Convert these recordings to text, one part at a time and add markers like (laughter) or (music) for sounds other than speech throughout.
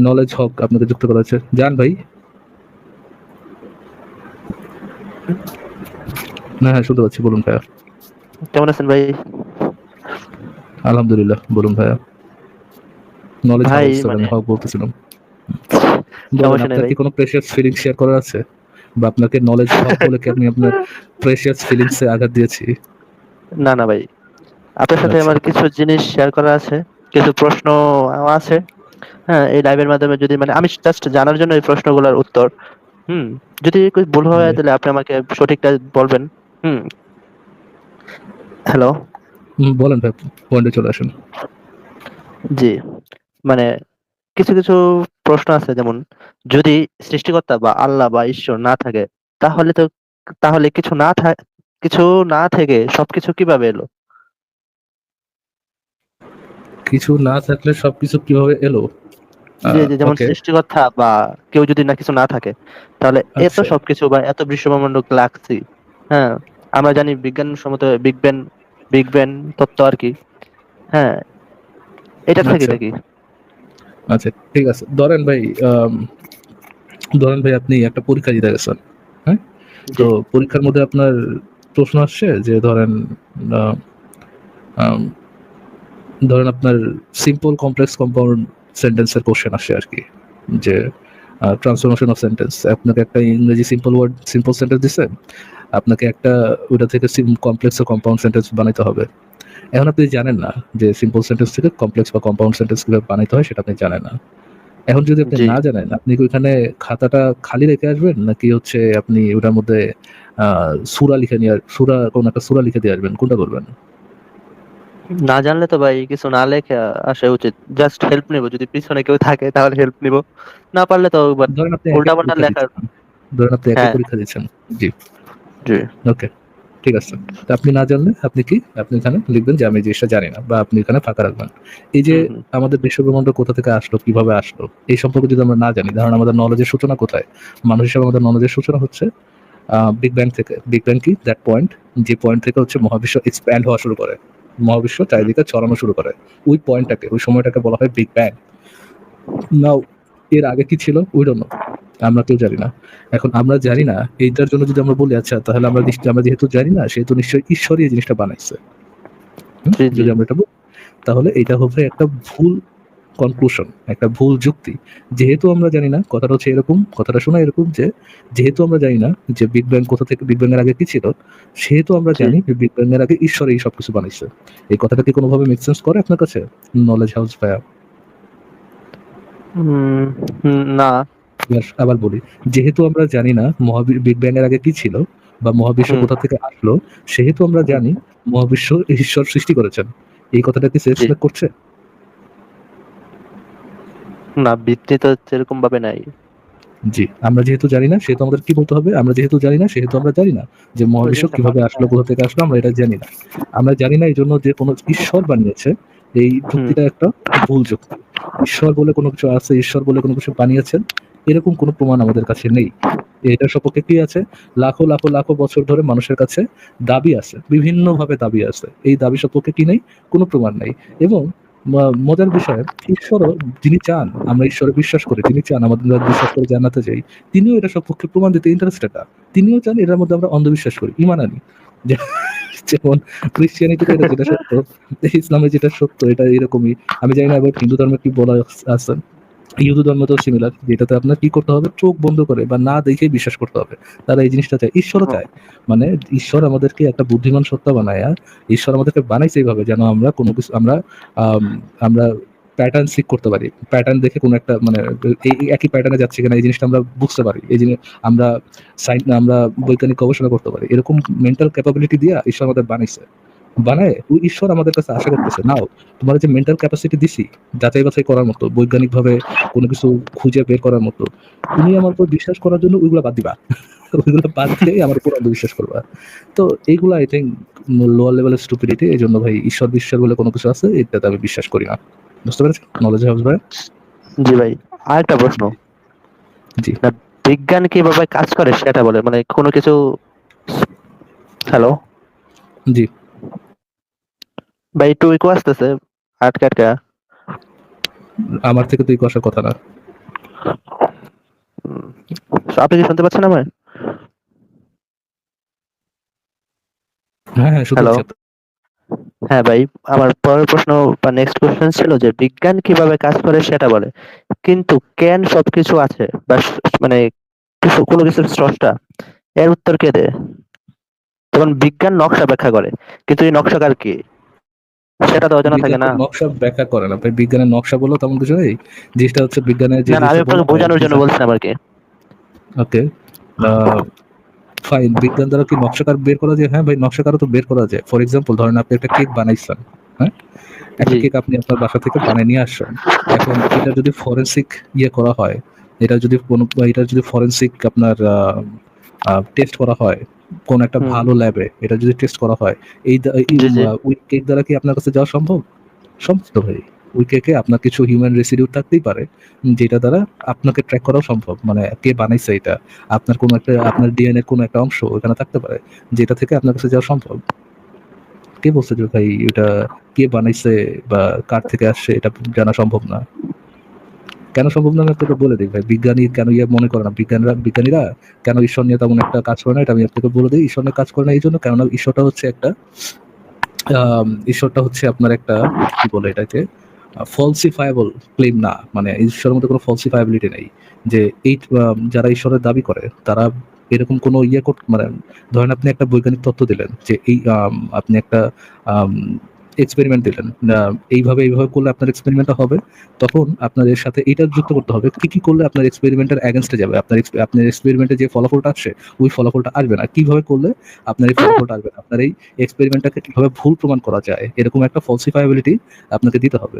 Knowledge হক আপনাকে যুক্ত করা হচ্ছে যান ভাই। না হ্যাঁ শুনতে পাচ্ছি বলুন ভাইয়া। কেমন আছেন ভাই? আলহামদুলিল্লাহ বলুন ভাইয়া। নলেজ হক মানে- বলতেছিলাম। সমস্যা নেই আপনার কি কোনো প্রেশাস ফিলিং শেয়ার করার আছে? বা আপনাকে নলেজ হক বলে কি আমি আপনার প্রেশাস ফিলিংস আঘাত দিয়েছি? না না ভাই। আপনার সাথে আচ্ছা। আমার কিছু জিনিস শেয়ার করা আছে কিছু প্রশ্ন আছে। হ্যাঁ এই লাইভের মাধ্যমে যদি মানে আমি জাস্ট জানার জন্য এই প্রশ্নগুলোর উত্তর। হুম। যদি কোনো ভুল হয় তাহলে আপনি আমাকে সঠিকটা বলবেন। হুম। হ্যালো বলেন ভাই পয়েন্টে চলে আসেন। জি। মানে কিছু কিছু প্রশ্ন আছে যেমন যদি সৃষ্টিকর্তা বা আল্লাহ বা ঈশ্বর না থাকে তাহলে তো তাহলে কিছু না থাক কিছু না থেকে সবকিছু কীভাবে এলো? কিছু না থাকলে সবকিছু কীভাবে এলো? যেমন ওকে সৃষ্টিকর্তা বা কেউ যদি না কিছু না থাকে তাহলে এত আচ্ছা। সবকিছু বা এত বিশ্বব্রহ্মাণ্ড গ্যালাক্সি হ্যাঁ আমরা জানি বিজ্ঞানসম্মত বিগ ব্যান বিগ ব্যান তত্ত্ব আর কি হ্যাঁ এটা থেকে আচ্ছা। নাকি? আচ্ছা ঠিক আছে। ধরেন ভাই ধরেন ভাই আপনি একটা পরীক্ষা দিতে গেছেন হ্যাঁ? তো পরীক্ষার মধ্যে আপনার প্রশ্ন আসছে যে ধরেন ধরেন আপনার সিম্পল কমপ্লেক্স কম্পাউন্ড সেন্টেন্সের কোশ্চেন আসে আর কি যে ট্রান্সফরমেশন অফ সেন্টেন্স আপনাকে একটা ইংরেজি সিম্পল ওয়ার্ড সিম্পল সেন্টেন্স দিছে আপনাকে একটা ওটা থেকে কমপ্লেক্স ও কম্পাউন্ড সেন্টেন্স বানাইতে হবে। এখন আপনি জানেন না যে সিম্পল সেন্টেন্স থেকে কমপ্লেক্স বা কম্পাউন্ড সেন্টেন্স কীভাবে বানাইতে হয় সেটা আপনি জানেন না। এখন যদি আপনি না জানেন আপনি কি ওইখানে খাতাটা খালি রেখে আসবেন নাকি হচ্ছে আপনি ওটার মধ্যে আহ, সুরা লিখে নিয়ে সুরা কোন একটা সুরা লিখে দিয়ে আসবেন? কোনটা করবেন? না জানলে তো ভাই কিছু না লেখে আসা উচিত। জাস্ট হেল্প নিব যদি পিছনে কেউ থাকে তাহলে হেল্প নিব। না পারলে তো ধরেন উল্টাপাল্টা পরীক্ষা লেখার- দিচ্ছেন। আপনি একই হ্যাঁ। পরীক্ষা দিচ্ছেন জি। জি। ওকে ঠিক আছে। তো আপনি না জানলে আপনি কি? আপনি এখানে লিখবেন যে আমি জিনিসটা জানি না বা আপনি এখানে ফাঁকা রাখবেন। এই যে। আমাদের বিশ্বব্রহ্মাণ্ড কোথা থেকে আসলো কীভাবে আসলো এই সম্পর্কে যদি আমরা না জানি ধরুন আমাদের নলেজের সূচনা কোথায়? মানুষ হিসেবে আমাদের নলেজের সূচনা হচ্ছে বিগ ব্যাং থেকে বিগ ব্যাং কি? দ্যাট পয়েন্ট যে পয়েন্ট থেকে হচ্ছে মহাবিশ্ব এক্সপ্যান্ড হওয়া শুরু করে। মহাবিশ্ব চারিদিকে ছড়ানো শুরু করে। ওই পয়েন্টটাকে ওই সময়টাকে বলা হয় বিগ ব্যাং নাও এর আগে কি ছিল? উই ডোন্ট নো আমরা কেউ জানি না। এখন আমরা জানি না এইটার জন্য যদি আমরা বলি আচ্ছা তাহলে আমরা আমরা যেহেতু জানি না সেহেতু নিশ্চয়ই ঈশ্বরই এই জিনিসটা বানাইছে। যদি আমরা এটা তাহলে এটা হবে একটা ভুল কনক্লুশন একটা ভুল যুক্তি। যেহেতু আমরা জানি না কথাটা হচ্ছে এরকম কথাটা শোনা এরকম যে যেহেতু আমরা জানি না যে বিগ ব্যাং কোথা থেকে বিগ ব্যাং এর আগে কি ছিল সেহেতু আমরা জানি যে বিগ ব্যাং এর আগে ঈশ্বর এই সবকিছু বানাইছে এই কথাটা কি কোনোভাবে মেক সেন্স করে আপনার কাছে? নলেজ হাউস ভাইয়া। না। আবার বলি। যেহেতু আমরা জানি না মহাবি বিগ ব্যাং এর আগে কি ছিল বা মহাবিশ্ব কোথা থেকে আসলো সেহেতু আমরা জানি মহাবিশ্ব ঈশ্বর সৃষ্টি করেছেন। এই কথাটা কি সেন্স করছে? না ভিত্তি তো সেরকম ভাবে নাই। জি আমরা যেহেতু জানি না সেহেতু আমাদের কি বলতে হবে? আমরা যেহেতু জানি না সেহেতু আমরা জানি না যে মহাবিশ্ব কীভাবে আসলো কোথা থেকে আসলো আমরা এটা জানি না। আমরা জানি না এই জন্য যে কোনো ঈশ্বর বানিয়েছে এই যুক্তিটা একটা ভুল যুক্তি। ঈশ্বর বলে কোনো কিছু আছে ঈশ্বর বলে কোনো কিছু বানিয়েছেন এরকম কোনো প্রমাণ আমাদের কাছে নেই। এটার সপক্ষে কি আছে? লাখো লাখো লাখো বছর ধরে মানুষের কাছে দাবি আছে বিভিন্ন ভাবে দাবি আছে। এই দাবি সপক্ষে কি নেই? কোনো প্রমাণ নেই। এবং মজার বিষয়, ঈশ্বরও যিনি চান, আমরা ঈশ্বরে বিশ্বাস করি, তিনি চান আমাদের বিশ্বাস করে জানাতে চাই তিনিও এটা সপক্ষে প্রমাণ দিতে ইন্টারেস্টেড না তিনিও চান এটার মধ্যে আমরা অন্ধবিশ্বাস করি, ইমান আনি। (laughs) যেমন ক্রিশ্চিয়ানিটিতে এটা যেটা সত্য, ইসলামে যেটা সত্য, এটা এরকমই। আমি জানি না হিন্দু ধর্মে কি বলা আছে? হিন্দু ধর্ম তো সিমিলার যেটাতে আপনার কি করতে হবে? চোখ বন্ধ করে বা না দেখে বিশ্বাস করতে হবে। তারা এই জিনিসটা চায়। ঈশ্বরও চায়। মানে ঈশ্বর আমাদেরকে একটা বুদ্ধিমান সত্তা বানায় আর ঈশ্বর আমাদেরকে বানাইছে এইভাবে যেন আমরা কোনো কিছু আমরা আম, আমরা প্যাটার্ন সিক করতে পারি। প্যাটার্ন দেখে কোনো একটা মানে এই এই একই প্যাটার্নে যাচ্ছে কিনা এই জিনিসটা আমরা বুঝতে পারি। এই জিনিস আমরা সাইন আমরা বৈজ্ঞানিক গবেষণা করতে পারি। এরকম মেন্টাল ক্যাপাবিলিটি দিয়ে ঈশ্বর আমাদের বানাইছে। বানায় ওই ঈশ্বর আমাদের কাছে আশা করতেছে নাও তোমার যে মেন্টাল ক্যাপাসিটি দিছি যাচাই বাছাই করার মতো বৈজ্ঞানিকভাবে কোনো কিছু খুঁজে বের করার মতো তুমি আমার উপর বিশ্বাস করার জন্য ওইগুলো বাদ দিবা। (laughs) ওইগুলো বাদ দিয়ে আমার উপর বিশ্বাস করবা। তো এইগুলো আই থিঙ্ক লোয়ার লেভেলের স্টুপিডিটি এই জন্য ভাই ঈশ্বর বিশ্বাস বলে কোনো কিছু আছে এটাতে আমি বিশ্বাস করি না। বুঝতে পেরেছি নলেজ হাউস ভাই? জি ভাই আরেকটা প্রশ্ন। জি। বিজ্ঞান কীভাবে কাজ করে সেটা বলে মানে কোনো কিছু হ্যালো জি। ভাই একটু ইকো আসতেছে আটকে আটকা। আমার থেকে তুই কষার কথা না। আপনি কি শুনতে পাচ্ছেন আমায়? হ্যাঁ হ্যাঁ শুনতে Hello? পাচ্ছি। হ্যাঁ ভাই আমার পরের প্রশ্ন বা নেক্সট কোশ্চেন ছিল যে বিজ্ঞান কীভাবে কাজ করে সেটা বলে। কিন্তু কেন সবকিছু আছে বা মানে কিছু কোনো কিছুর স্রষ্টা। এর উত্তর কে দেয়? যেমন বিজ্ঞান নকশা ব্যাখ্যা করে। কিন্তু এই নকশাকার কি? সেটা তো অজানা থাকে না। নকশা ব্যাখ্যা করে না। ভাই বিজ্ঞানের নকশা বলো তেমন কিছু নেই? জিনিসটা হচ্ছে বিজ্ঞানের যে না আমি আপনাকে বোঝানোর জন্য বলছিলাম আর কি। ওকে ফাইন বিজ্ঞান দ্বারা কি নকশাকার বের করা যায়? হ্যাঁ ভাই নকশাকারও তো বের করা যায়। ফর এক্সাম্পল ধরেন আপনি একটা কেক বানাইছেন হ্যাঁ? একটা কেক আপনি আপনার বাসা থেকে বানিয়ে নিয়ে আসছেন। এখন এটা যদি ফরেন্সিক ইয়ে করা হয় এটা যদি কোনো এটা যদি ফরেন্সিক আপনার টেস্ট করা হয় কোন একটা ভালো ল্যাবে এটা যদি টেস্ট করা হয় এই দা- এই, জি, জি। আহ, ওই কেক দ্বারা কি আপনার কাছে যাওয়া সম্ভব? সম্ভব তো ভাই। ওই কেকে আপনার কিছু হিউম্যান রেসিডিউ থাকতেই পারে যেটা দ্বারা আপনাকে ট্র্যাক করাও সম্ভব। মানে কে বানাইছে এটা? আপনার কোনো একটা আপনার ডিএনএ কোনো একটা অংশ ওখানে থাকতে পারে যেটা থেকে আপনার কাছে যাওয়া সম্ভব। কে বলছে যে ভাই এটা কে বানাইছে বা কার থেকে আসছে এটা জানা সম্ভব না? কেন সম্ভব না? আমি আপনাকে বলে দিই ভাই, বিজ্ঞানী কেন ইয়ে মনে করে না? বিজ্ঞানীরা বিজ্ঞানীরা কেন ঈশ্বর নিয়ে তেমন একটা কাজ করে না? এটা আমি আপনাকে বলে দিই, ঈশ্বর নিয়ে কাজ করে না এই জন্য। কেননা ঈশ্বরটা হচ্ছে একটা ঈশ্বরটা হচ্ছে আপনার একটা, কি বলে এটাকে? ফলসিফায়েবল ক্লেম না। মানে ঈশ্বরের মধ্যে কোনো ফলসিফায়াবিলিটি নেই। যে এই যারা ঈশ্বরের দাবি করে, তারা এরকম কোনো ইয়ে মানে ধরেন আপনি একটা বৈজ্ঞানিক তত্ত্ব দিলেন যে এই আপনি একটা এক্সপেরিমেন্ট দিলেন। এইভাবে এইভাবে করলে আপনার এক্সপেরিমেন্টটা হবে তখন আপনার এর সাথে এটা যুক্ত করতে হবে কি কি করলে আপনার এক্সপেরিমেন্টের অ্যাগেনস্টে যাবে। আপনার আপনার এক্সপেরিমেন্টে যে ফলাফলটা আসছে ওই ফলাফলটা আসবে না। কীভাবে করলে আপনার এই ফলাফলটা আসবে না? আপনার এই এক্সপেরিমেন্টটাকে কীভাবে ভুল প্রমাণ করা যায় এরকম একটা ফলসিফায়াবিলিটি আপনাকে দিতে হবে।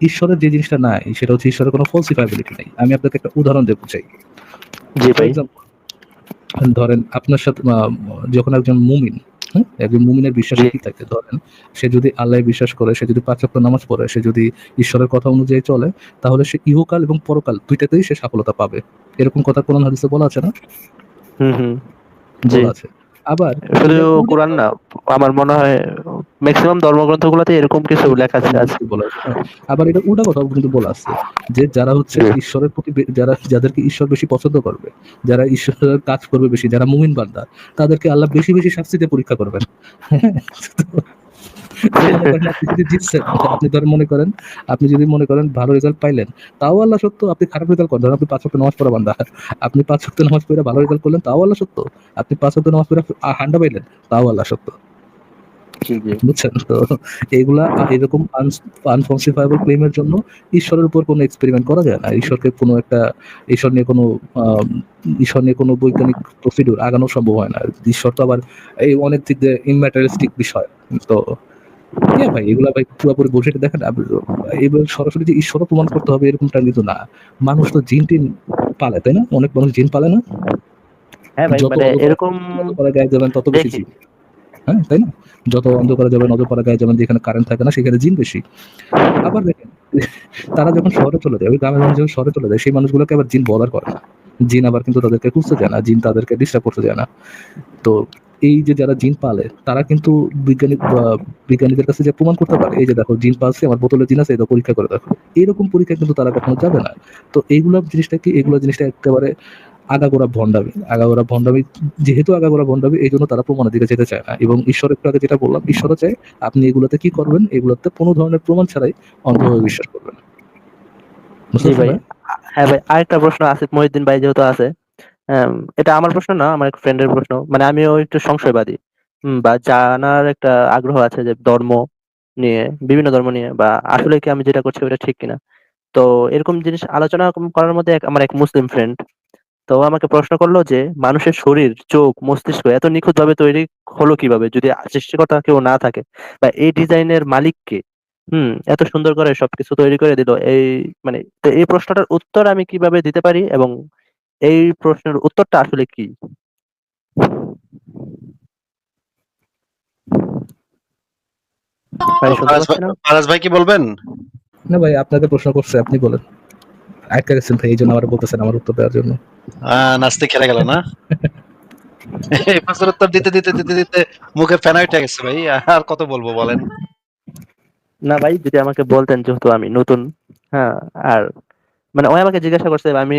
ঈশ্বরের যে জিনিসটা নাই সেটা হচ্ছে ঈশ্বরের কোনো ফলসিফায়াবিলিটি নেই। আমি আপনাকে একটা উদাহরণ দেবো চাই। জি ভাই। ধরেন আপনার সাথে যখন একজন মুমিন হ্যাঁ? একজন মুমিনের বিশ্বাস। কি থাকে? ধরেন সে যদি আল্লাহ বিশ্বাস করে সে যদি পাঁচ ওয়াক্ত নামাজ পড়ে সে যদি ঈশ্বরের কথা অনুযায়ী চলে তাহলে সে ইহকাল এবং পরকাল দুইটাতেই সে সফলতা পাবে। এরকম কথা কোরআন হাদিসে বলা আছে না? হুম হুম। বলা আছে। আবার শুধু কোরআন না আমার মনে হয় ম্যাক্সিমাম ধর্মগ্রন্থগুলোতে এরকম কিছু লেখা আছে। আজকে বলা হ্যাঁ। আবার এটা উল্টা কথা কিন্তু বলা আছে যে যারা হচ্ছে ঈশ্বরের প্রতি যারা যাদেরকে ঈশ্বর বেশি পছন্দ করবে যারা ঈশ্বরের কাজ করবে বেশি যারা মুমিন বান্দা তাদেরকে আল্লাহ বেশি বেশি শাস্তিতে পরীক্ষা করবেন। (laughs) যদি জিতছেন আপনি ধরেন মনে করেন আপনি যদি মনে করেন ভালো রেজাল্ট পাইলেন তাও আল্লাহ সত্য আপনি খারাপ রেজাল্ট করেন। ধরেন আপনি পাঁচ ওয়াক্ত নামাজ পড়া বান্দা আপনি পাঁচ ওয়াক্ত নামাজ পড়ে ভালো রেজাল্ট করলেন তাও আল্লাহ সত্য। আপনি পাঁচ ওয়াক্ত নামাজ পড়ে হান্ডা পাইলেন তাও আল্লাহ সত্য। বুঝছেন তো? এইগুলা এরকম আনফলসিফাইবল ক্লেমের জন্য ঈশ্বরের উপর কোনো এক্সপেরিমেন্ট করা যায় না। ঈশ্বরকে কোনো একটা ঈশ্বর নিয়ে কোনো ঈশ্বর নিয়ে কোনো বৈজ্ঞানিক প্রসিডিউর আগানো সম্ভব হয় না। ঈশ্বর তো আবার এই অনেক দিক দিয়ে ইনম্যাটারিস্টিক বিষয় তো হ্যাঁ ভাই এগুলা ভাই পুরোপুরি বসে দেখেন এবার সরাসরি যে ঈশ্বরও প্রমাণ করতে হবে এরকমটা কিন্তু না। মানুষ তো জিন টিন পালে তাই না? অনেক মানুষ জিন পালে না। হ্যাঁ ভাই যত মানে অন্ধকার- এরকম গায়ে যাবেন তত বেশি হ্যাঁ তাই না? যত অন্ধকারে যাবেন অন্ধকারে গায়ে যাবেন যেখানে কারেন্ট থাকে না সেখানে জিন বেশি। আবার দেখেন তারা যখন শহরে চলে যায় ওই গ্রামের মানুষ যখন শহরে চলে যায় সেই মানুষগুলোকে আবার জিন বলার করে না। জিন আবার কিন্তু তাদেরকে খুঁজতে যায় না জিন তাদেরকে ডিস্টার্ব করতে যায় না। তো এই যে যারা জিন পালে তারা কিন্তু বিজ্ঞানী বিজ্ঞানীদের কাছে যে প্রমাণ করতে পারে এই যে দেখো জিন পালছে আমার বোতলে জিন আছে এটা পরীক্ষা করে দেখো। এরকম পরীক্ষা কিন্তু তারা কখনো যাবে না। তো এইগুলো জিনিসটা কি এগুলো জিনিসটা একেবারে আগাগোড়া ভণ্ডামি। আগাগোড়া ভণ্ডামি যেহেতু আগাগোড়া ভণ্ডামি এই জন্য তারা প্রমাণের দিকে যেতে চায় না। এবং ঈশ্বর একটু আগে যেটা বললাম ঈশ্বরও চায় আপনি এগুলোতে কি করবেন এগুলোতে কোনো ধরনের প্রমাণ ছাড়াই অন্ধভাবে বিশ্বাস করবেন? হ্যাঁ ভাই আরেকটা প্রশ্ন আসিফ মহিউদ্দিন ভাই যেহেতু আছে এটা আমার প্রশ্ন না আমার এক ফ্রেন্ডের প্রশ্ন। মানে আমিও একটু সংশয়বাদী। হুম, বা জানার একটা আগ্রহ আছে যে ধর্ম নিয়ে বিভিন্ন ধর্ম নিয়ে বা আসলে কি আমি যেটা করছি ওটা ঠিক কিনা। তো এরকম জিনিস আলোচনা করার মধ্যে এক- আমার এক মুসলিম ফ্রেন্ড তো আমাকে প্রশ্ন করল যে মানুষের শরীর চোখ মস্তিষ্ক এত নিখুঁত ভাবে তৈরি হলো কীভাবে? যদি সৃষ্টিকর্তা কেউ না থাকে বা এই ডিজাইনের মালিক কে হুম এত সুন্দর করে সবকিছু তৈরি করে দিল এই মানে তো এই প্রশ্নটার উত্তর আমি কীভাবে দিতে পারি এবং এই প্রশ্নের উত্তরটা আসলে কি? ভাই ফারাজ কি বলবেন? না ভাই আপনাকে প্রশ্ন করছে আপনি বলেন। আটকা গেছেন ভাই এই জন্য আমার বলতেছেন আমার উত্তর দেওয়ার জন্য। আহ, নাচতে খেলে গেল না? উত্তর দিতে দিতে দিতে দিতে মুখে ফেনা উঠে গেছে ভাই আর কত বলব বলেন? না ভাই যদি আমাকে বলতেন যেহেতু আমি নতুন হ্যাঁ আর মানে ও আমাকে জিজ্ঞাসা করছে আমি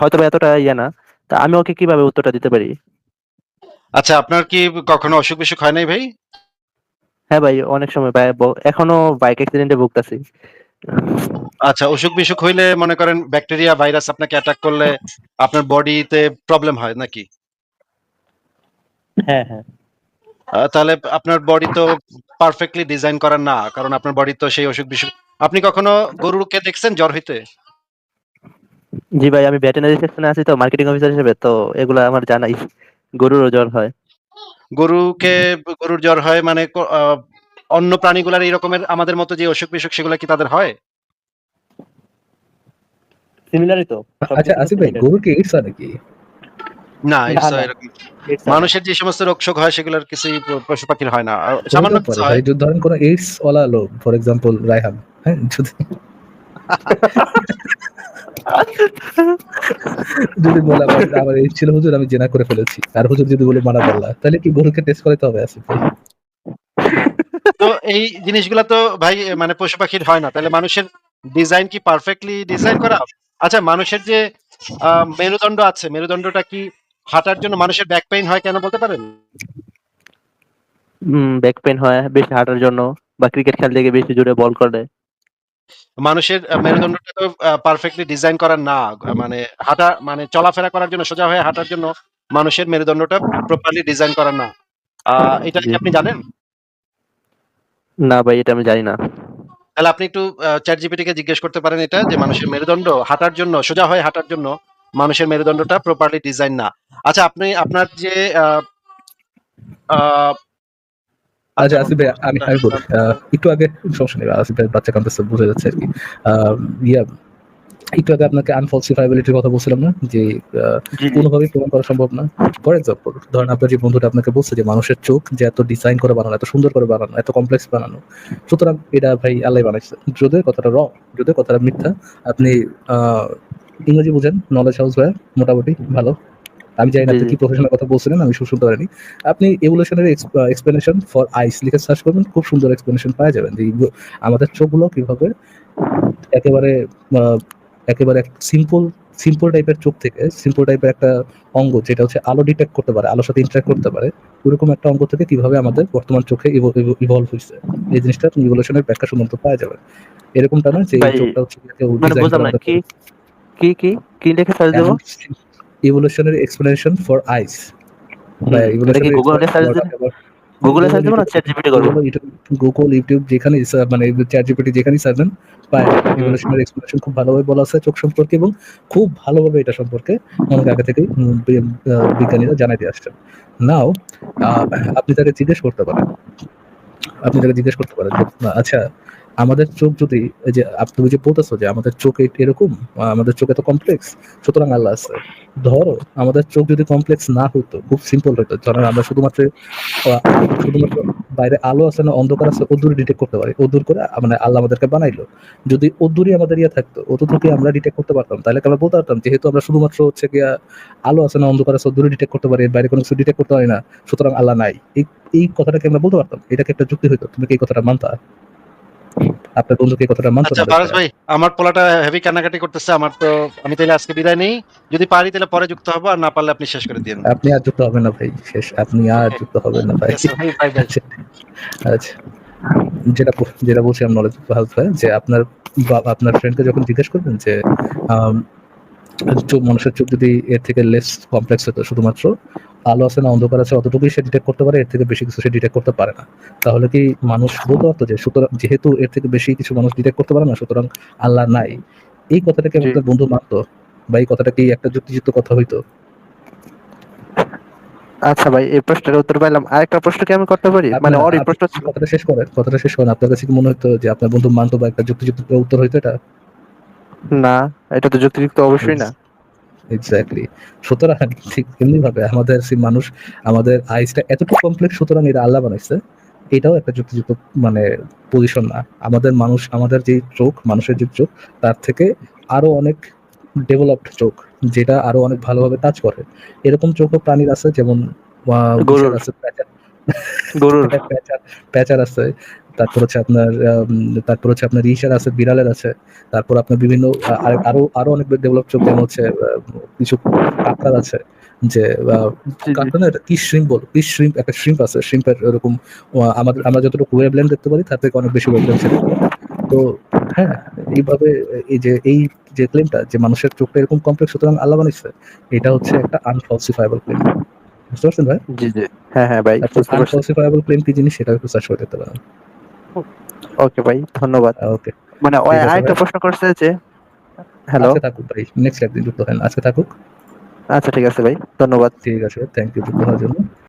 হয়তো এতটা ইয়ে না। তা আমি ওকে কীভাবে উত্তরটা দিতে পারি? আচ্ছা আপনার কি কখনো অসুখ বিসুখ হয় নাই ভাই? হ্যাঁ ভাই অনেক সময় ভাই এখনও বাইক অ্যাক্সিডেন্টে ভুগতাছি। আচ্ছা অসুখ বিসুখ হইলে মনে করেন ব্যাকটেরিয়া ভাইরাস আপনাকে অ্যাটাক করলে আপনার বডিতে প্রবলেম হয় নাকি? হ্যাঁ হ্যাঁ। তাহলে আপনার বডি তো পারফেক্টলি ডিজাইন করা না কারণ আপনার বডি তো সেই অসুখ বিসুখ। আপনি কখনো গরুকে দেখছেন জ্বর হইতে? জি ভাই আমি ভেটেনারি সেকশনে আছি তো মার্কেটিং অফিসার হিসেবে তো এগুলো আমার জানাই। গরুরও জ্বর হয়। গরুকে গরুর জ্বর হয় মানে আহ, অন্য প্রাণীগুলার এই রকমের আমাদের মতো যে অসুখ বিসুখ সেগুলো কি তাদের হয়? সিমিলারই তো আচ্ছা আসিফ ভাই গরু কি এইডস হয় নাকি? না it's না। এরকম মানুষের যে সমস্ত রোগ শোক হয় সেগুলোর কিছুই প- পশু পাখির হয় না আর সামান্য কিছু হয়। যদি ধরেন কোনো এইডস ওয়ালা লোক ফর এক্সাম্পল রায়হান হ্যাঁ যদি (laughs) যদি বলে আমার আমার এইডস ছিল হুজুর আমি জেনা করে ফেলেছি আর হুজুর যদি বলে মারা বললা তাহলে কি গরুকে টেস্ট করাতে হবে আসিফ ভাই? তো এই জিনিসগুলো তো ভাই মানে পশু পাখির হয় না তাহলে মানুষের ডিজাইন কি পারফেক্টলি ডিজাইন করা? আচ্ছা মানুষের যে আহ, মেরুদণ্ড আছে মেরুদণ্ডটা কি হাঁটার জন্য মানুষের ব্যাক পেইন হয় কেন বলতে পারেন? ব্যাক পেন হয় বেশি হাঁটার জন্য বা ক্রিকেট খেলতে গিয়ে বেশি জোরে বল করে। মানুষের মেরুদণ্ডটা তো পারফেক্টলি ডিজাইন করা না। মানে হাঁটা মানে চলাফেরা করার জন্য সোজা হয়ে হাঁটার জন্য মানুষের মেরুদণ্ডটা প্রপারলি ডিজাইন করা না। এটা কি আপনি জানেন? না ভাই এটা আমি জানি না। তাহলে আপনি একটু চ্যাট জিপিটি কে জিজ্ঞেস করতে পারেন এটা যে মানুষের মেরুদণ্ড হাঁটার জন্য সোজা হয়ে হাঁটার জন্য মানুষের মেরুদণ্ডটা প্রপারলি ডিজাইন না। আচ্ছা আপনি আপনার যে আহ, আহ, আচ্ছা আসিফ ভাই আমি আমি বলি একটু আগে সমস্যা নেই আসিফ ভাই বাচ্চা কান্দাসে বোঝা যাচ্ছে আর কি ইয়া একটু আগে আপনাকে আনফলসিফাইবিলিটির কথা বলছিলাম না যে কোনোভাবেই প্রমাণ করা সম্ভব না। ফর এক্সাম্পল ধরেন আপনার যে বন্ধুটা আপনাকে বলছে যে মানুষের চোখ যে এত ডিজাইন করে বানানো এত সুন্দর করে বানানো এত কমপ্লেক্স বানানো সুতরাং এটা ভাই আল্লাহ বানাইছে। যদিও কথাটা র যদিও কথাটা মিথ্যা আপনি আহ, ইংরেজি বুঝেন নলেজ হাউস হয় মোটামুটি ভালো। আমি জানি না আপনি কি প্রফেশনের কথা বলছিলেন আমি শুনতে পারিনি। আপনি এভলিউশনারি এক্সপ্লেনেশন ফর আইস লিখে সার্চ করবেন খুব সুন্দর এক্সপ্লেনেশন পাওয়া যাবেন যে আমাদের চোখগুলো কীভাবে একেবারে একেবারে সিম্পল সিম্পল টাইপের চোখ থেকে সিম্পল টাইপের একটা অঙ্গ যেটা হচ্ছে আলো ডিটেক্ট করতে পারে আলোর সাথে ইন্টারাক্ট করতে পারে ওরকম একটা অঙ্গ থেকে কীভাবে আমাদের বর্তমান চোখে ইভলভ হয়েছে এই জিনিসটা ইভলিউশনের ব্যাখ্যা শুনতে পাওয়া যাবে। এরকমটা না যে এই চোখটা হচ্ছে মানে কি কি কি লিখে সার্চ দেবো? ইভলিউশনারি এক্সপ্লেনেশন ফর আইস গুগলে সার্চ চ্যাট জিপিটি করব ইউটিউব যেখানে মানে চ্যাট জিপিটি যেখানেই সার্চ দেন পায় ইভলিউশনারি এক্সপ্লেনেশন খুব ভালোভাবে বলা আছে চোখ সম্পর্কে এবং খুব ভালোভাবে এটা সম্পর্কে অনেক আগে থেকে বিজ্ঞানীরা জানাই দিয়ে আসছেন। নাও আপনি তাকে জিজ্ঞেস করতে পারেন। আপনি তাকে জিজ্ঞেস করতে পারেন আচ্ছা আমাদের চোখ যদি, এই যে তুমি যে বলতেছো যে আমাদের চোখ এরকম আমাদের চোখ এত কমপ্লেক্স সুতরাং আল্লাহ আছে। ধরো, আমাদের চোখ যদি কমপ্লেক্স না হতো খুব সিম্পল হতো ধরেন আমরা শুধুমাত্র শুধুমাত্র বাইরে আলো আছে না, অন্ধকার আছে ওদূর ডিটেক্ট করতে পারি। ওদূর করে মানে আল্লাহ আমাদেরকে বানাইলো। যদি ওদূরই আমাদের ইয়ে থাকতো অতটুকু আমরা ডিটেক্ট করতে পারতাম। তাহলে আমরা বলতে পারতাম যেহেতু আমরা শুধুমাত্র হচ্ছে গিয়া আলো আছে না, অন্ধকার আছে ওদূরে ডিটেক্ট করতে পারি, বাইরে কোনো কিছু ডিটেক্ট করতে পারি না, সুতরাং আল্লাহ নাই। এই এই কথাটাকে আমরা বলতে পারতাম। এটাকে একটা যুক্তি হইতো। তুমি কি এই কথাটা মানতা? আপনার বন্ধুকে কতটা মানতে আচ্ছা? ফারাজ ভাই আমার পোলাটা হেভি কান্নাকাটি করতেছে আমার তো আমি তাহলে আজকে বিদায় নেই। যদি পারি তাহলে পরে যুক্ত হব আর না পারলে আপনি শেষ করে দিন আপনি আর যুক্ত হবেন না ভাই শেষ। আপনি আর যুক্ত হবেন না ভাই। (laughs) আচ্ছা। যেটা যেটা বলছিলাম নলেজ ভালো যে আপনার আপনার ফ্রেন্ডকে যখন জিজ্ঞেস করবেন যে মানুষের চোখ যদি এর থেকে লেস কমপ্লেক্স হতো শুধুমাত্র আলো আছে না অন্ধকার আছে অতটুকুই সে ডিটেক্ট করতে পারে এর থেকে বেশি কিছু সে ডিটেক্ট করতে পারে না। তাহলে কি মানুষ বলতে পারতো যে সুতরাং যেহেতু এর থেকে বেশি কিছু মানুষ ডিটেক্ট করতে পারে না সুতরাং আল্লাহ নাই। এই কথাটাকে। আপনার বন্ধু মানতো? বা এই কথাটা কি একটা যুক্তিযুক্ত কথা হইতো? আচ্ছা ভাই এই প্রশ্নের উত্তর পাইলাম। আরেকটা প্রশ্ন কি আমি করতে পারি? মানে ওর এই প্রশ্ন কথাটা শেষ করেন কথাটা শেষ করেন। আপনার কাছে কি মনে হতো যে আপনার বন্ধু মানতো বা একটা যুক্তিযুক্ত উত্তর হইতো এটা? না এটা তো যুক্তিযুক্ত অবশ্যই না। এক্স্যাক্টলি সুতরাং ঠিক এমনি ভাবে আমাদের মানুষ আমাদের আইসটা এতটুকু কমপ্লেক্স সুতরাং এটা আল্লাহ বানাইছে এটাও একটা যুক্তিযুক্ত মানে পজিশন না। আমাদের মানুষ আমাদের যে চোখ মানুষের যে চোখ তার থেকে আরও অনেক ডেভেলপড চোখ যেটা আরও অনেক ভালোভাবে কাজ করে। এরকম চোখও প্রাণীর আছে যেমন গরুর। আছে গরুর। (laughs) প্যাচার আছে। তারপর হচ্ছে আপনার তারপর হচ্ছে আপনার ইসের আছে বিড়ালের আছে তারপর আপনার বিভিন্ন আরও আরও অনেক ডেভেলপ যেমন হচ্ছে কিছু কাঁকড়ার আছে যে। কাঁকড়া কি শ্রিম্প বল কি শ্রিম্প একটা শ্রিম্প আছে শ্রিম্পের এরকম আমাদের আমরা যতটুকু দেখতে পারি তার থেকে অনেক বেশি ছিল তো হ্যাঁ এইভাবে এই যে এই যে ক্লেমটা যে মানুষের চোখটা এরকম কমপ্লেক্স সুতরাং আল্লাহ বানিয়েছে এটা হচ্ছে একটা আনফলসিফাইবল ক্লেম বুঝতে পারছেন ভাই? জি জি। হ্যাঁ হ্যাঁ ভাই আনফলসিফাইবল ক্লেম কি জিনিস সেটা একটু সার্চ করে দেখতে পারেন। ওকে ভাই ধন্যবাদ। ওকে মানে ওই আরেকটা প্রশ্ন করছে যে হ্যালো আচ্ছা থাকুক ভাই নেক্সট একদিন যুক্ত হন আজকে থাকুক। আচ্ছা ঠিক আছে ভাই ধন্যবাদ। ঠিক আছে থ্যাংক ইউ যুক্ত হওয়ার জন্য।